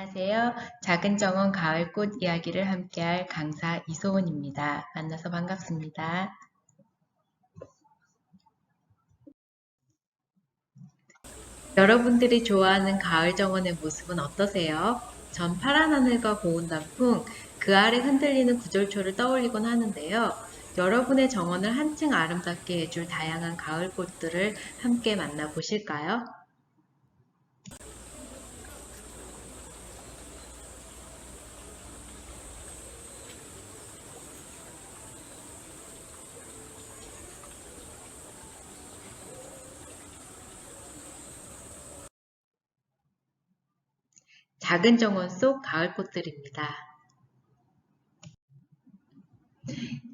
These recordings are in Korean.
안녕하세요. 작은 정원 가을꽃 이야기를 함께할 강사 이소은입니다. 만나서 반갑습니다. 여러분들이 좋아하는 가을 정원의 모습은 어떠세요? 전 파란 하늘과 고운 단풍, 그 아래 흔들리는 구절초를 떠올리곤 하는데요. 여러분의 정원을 한층 아름답게 해줄 다양한 가을 꽃들을 함께 만나보실까요? 작은 정원 속 가을 꽃들입니다.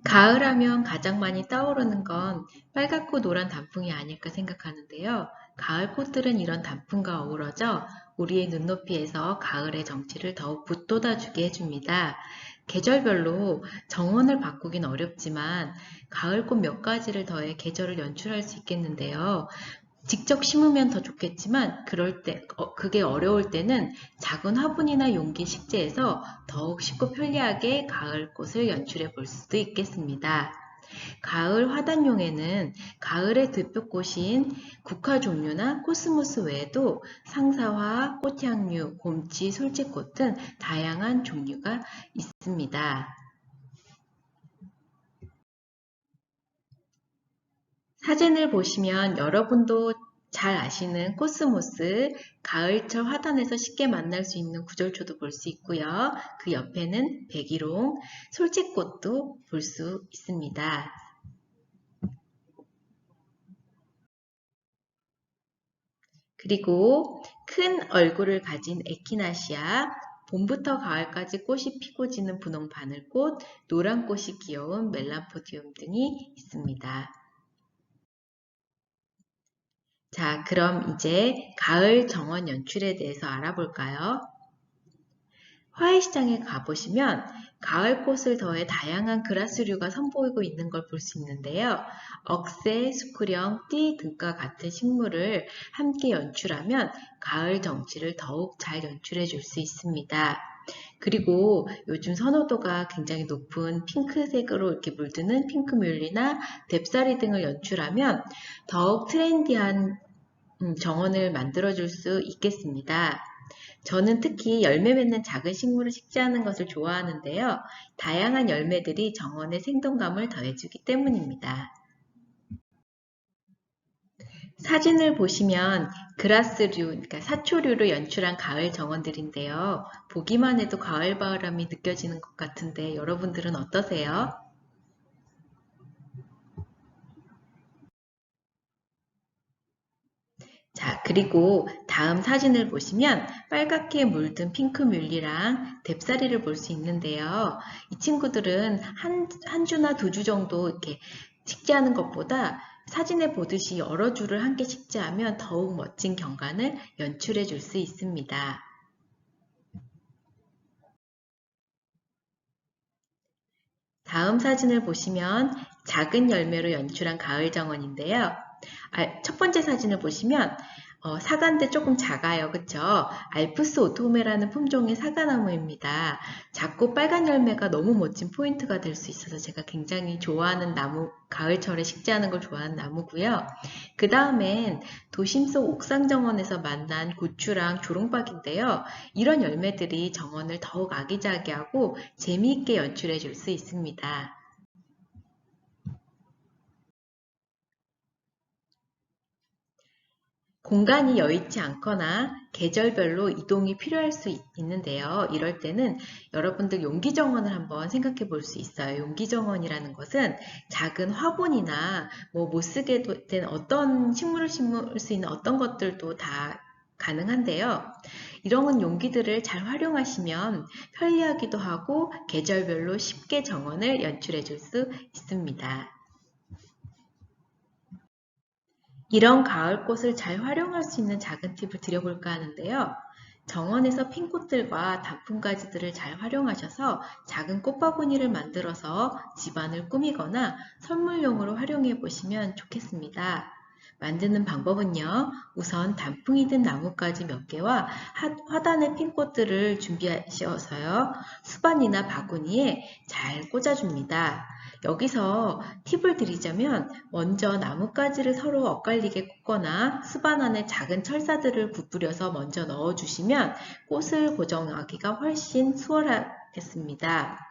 가을하면 가장 많이 떠오르는 건 빨갛고 노란 단풍이 아닐까 생각하는데요. 가을 꽃들은 이런 단풍과 어우러져 우리의 눈높이에서 가을의 정취를 더욱 붙돋아주게 해줍니다. 계절별로 정원을 바꾸긴 어렵지만 가을꽃 몇 가지를 더해 계절을 연출할 수 있겠는데요. 직접 심으면 더 좋겠지만 그럴 때 어, 그게 어려울 때는 작은 화분이나 용기 식재에서 더욱 쉽고 편리하게 가을 꽃을 연출해 볼 수도 있겠습니다. 가을 화단용에는 가을의 대표꽃인 국화 종류나 코스모스 외에도 상사화, 꽃향류, 곰치, 솔직꽃 등 다양한 종류가 있습니다. 사진을 보시면 여러분도 잘 아시는 코스모스, 가을철 화단에서 쉽게 만날 수 있는 구절초도 볼 수 있고요. 그 옆에는 백일홍, 솔직꽃도 볼 수 있습니다. 그리고 큰 얼굴을 가진 에키나시아, 봄부터 가을까지 꽃이 피고 지는 분홍 바늘꽃, 노란 꽃이 귀여운 멜란포디움 등이 있습니다. 자, 그럼 이제 가을 정원 연출에 대해서 알아볼까요? 화훼시장에 가보시면 가을 꽃을 더해 다양한 그라스류가 선보이고 있는 걸 볼 수 있는데요. 억새, 수쿠령, 띠 등과 같은 식물을 함께 연출하면 가을 정취를 더욱 잘 연출해 줄 수 있습니다. 그리고 요즘 선호도가 굉장히 높은 핑크색으로 이렇게 물드는 핑크뮬리나 뎁사리 등을 연출하면 더욱 트렌디한 음, 정원을 만들어 줄 수 있겠습니다. 저는 특히 열매 맺는 작은 식물을 식재하는 것을 좋아하는데요. 다양한 열매들이 정원의 생동감을 더해주기 때문입니다. 사진을 보시면 그라스류, 그러니까 사초류로 연출한 가을 정원들인데요. 보기만 해도 가을 바람이 느껴지는 것 같은데 여러분들은 어떠세요? 자, 그리고 다음 사진을 보시면 빨갛게 물든 핑크뮬리랑 뎁사리를 볼 수 있는데요. 이 친구들은 한, 한 주나 두 주 정도 이렇게 식재하는 것보다 사진에 보듯이 여러 줄을 함께 식재하면 더욱 멋진 경관을 연출해 줄 수 있습니다. 다음 사진을 보시면 작은 열매로 연출한 가을 정원인데요. 아, 첫 번째 사진을 보시면 어, 사과인데 조금 작아요. 그쵸? 알프스 오토메라는 품종의 사과나무입니다. 작고 빨간 열매가 너무 멋진 포인트가 될 수 있어서 제가 굉장히 좋아하는 나무, 가을철에 식재하는 걸 좋아하는 나무고요. 그 다음엔 도심 속 옥상 정원에서 만난 고추랑 조롱박인데요. 이런 열매들이 정원을 더욱 아기자기하고 재미있게 연출해 줄 수 있습니다. 공간이 여의치 않거나 계절별로 이동이 필요할 수 있는데요. 이럴 때는 여러분들 용기 정원을 한번 생각해 볼 수 있어요. 용기 정원이라는 것은 작은 화분이나 뭐 못 쓰게 된 어떤 식물을 심을 수 있는 어떤 것들도 다 가능한데요. 이런 용기들을 잘 활용하시면 편리하기도 하고 계절별로 쉽게 정원을 연출해 줄 수 있습니다. 이런 가을꽃을 잘 활용할 수 있는 작은 팁을 드려볼까 하는데요. 정원에서 핀 꽃들과 단풍 가지들을 잘 활용하셔서 작은 꽃바구니를 만들어서 집안을 꾸미거나 선물용으로 활용해 보시면 좋겠습니다. 만드는 방법은요. 우선 단풍이 든 나뭇가지 몇 개와 하- 화단의 핀 꽃들을 준비하셔서요. 수반이나 바구니에 잘 꽂아줍니다. 여기서 팁을 드리자면 먼저 나뭇가지를 서로 엇갈리게 꽂거나 수반 안에 작은 철사들을 구부려서 먼저 넣어주시면 꽃을 고정하기가 훨씬 수월하겠습니다.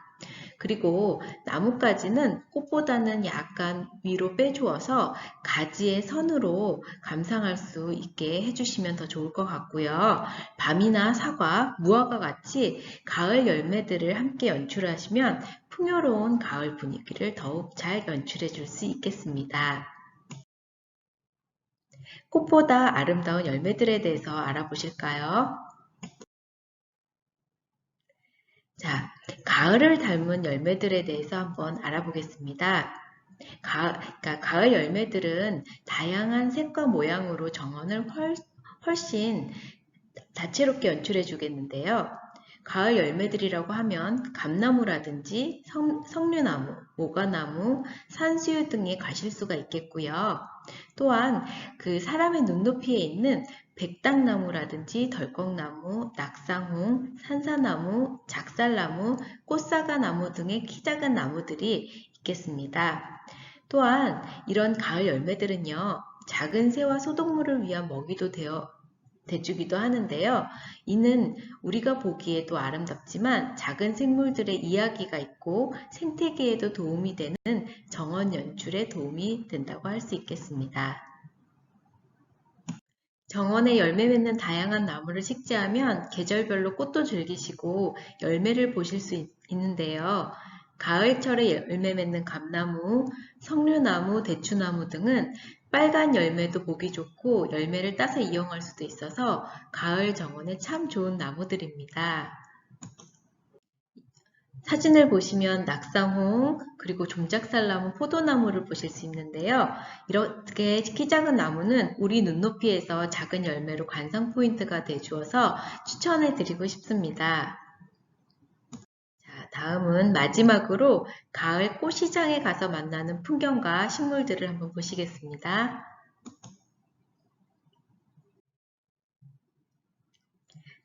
그리고 나뭇가지는 꽃보다는 약간 위로 빼주어서 가지의 선으로 감상할 수 있게 해주시면 더 좋을 것 같고요. 밤이나 사과, 무화과 같이 가을 열매들을 함께 연출하시면 풍요로운 가을 분위기를 더욱 잘 연출해 줄 수 있겠습니다. 꽃보다 아름다운 열매들에 대해서 알아보실까요? 자, 가을을 닮은 열매들에 대해서 한번 알아보겠습니다. 가, 그러니까 가을 열매들은 다양한 색과 모양으로 정원을 훨, 훨씬 다채롭게 연출해 주겠는데요. 가을 열매들이라고 하면 감나무라든지 성, 석류나무, 모과나무, 산수유 등이 가실 수가 있겠고요. 또한 그 사람의 눈높이에 있는 백당나무라든지 덜컥나무, 낙상홍, 산사나무, 작살나무, 꽃사과나무 등의 키 작은 나무들이 있겠습니다. 또한 이런 가을 열매들은요, 작은 새와 소동물을 위한 먹이도 되어 대주기도 하는데요. 이는 우리가 보기에도 아름답지만 작은 생물들의 이야기가 있고 생태계에도 도움이 되는 정원 연출에 도움이 된다고 할 수 있겠습니다. 정원에 열매 맺는 다양한 나무를 식재하면 계절별로 꽃도 즐기시고 열매를 보실 수 있, 있는데요. 가을철에 열매 맺는 감나무, 석류나무, 대추나무 등은 빨간 열매도 보기 좋고 열매를 따서 이용할 수도 있어서 가을 정원에 참 좋은 나무들입니다. 사진을 보시면 낙상홍 그리고 종작살나무, 포도나무를 보실 수 있는데요. 이렇게 키 작은 나무는 우리 눈높이에서 작은 열매로 관상 포인트가 되주어서 추천해 드리고 싶습니다. 자, 다음은 마지막으로 가을 꽃시장에 가서 만나는 풍경과 식물들을 한번 보시겠습니다.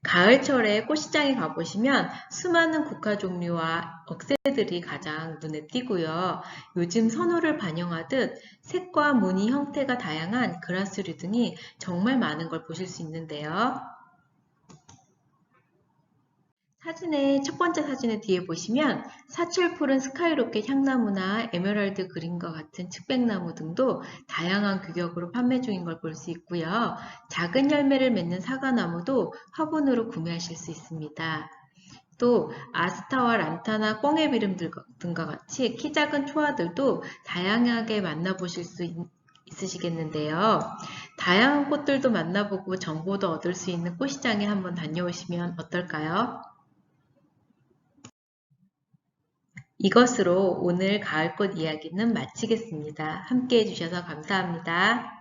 가을철에 꽃시장에 가보시면 수많은 국화 종류와 억새들이 가장 눈에 띄고요. 요즘 선호를 반영하듯 색과 무늬 형태가 다양한 그라스류 등이 정말 많은 걸 보실 수 있는데요. 사진의 첫 번째 사진의 뒤에 보시면 사철 푸른 스카이로켓 향나무나 에메랄드 그린과 같은 측백나무 등도 다양한 규격으로 판매 중인 걸 볼 수 있고요. 작은 열매를 맺는 사과나무도 화분으로 구매하실 수 있습니다. 또 아스타와 란타나 꽁의 비름 등과 같이 키 작은 초아들도 다양하게 만나보실 수 있, 있으시겠는데요. 다양한 꽃들도 만나보고 정보도 얻을 수 있는 꽃시장에 한번 다녀오시면 어떨까요? 이것으로 오늘 가을꽃 이야기는 마치겠습니다. 함께 해주셔서 감사합니다.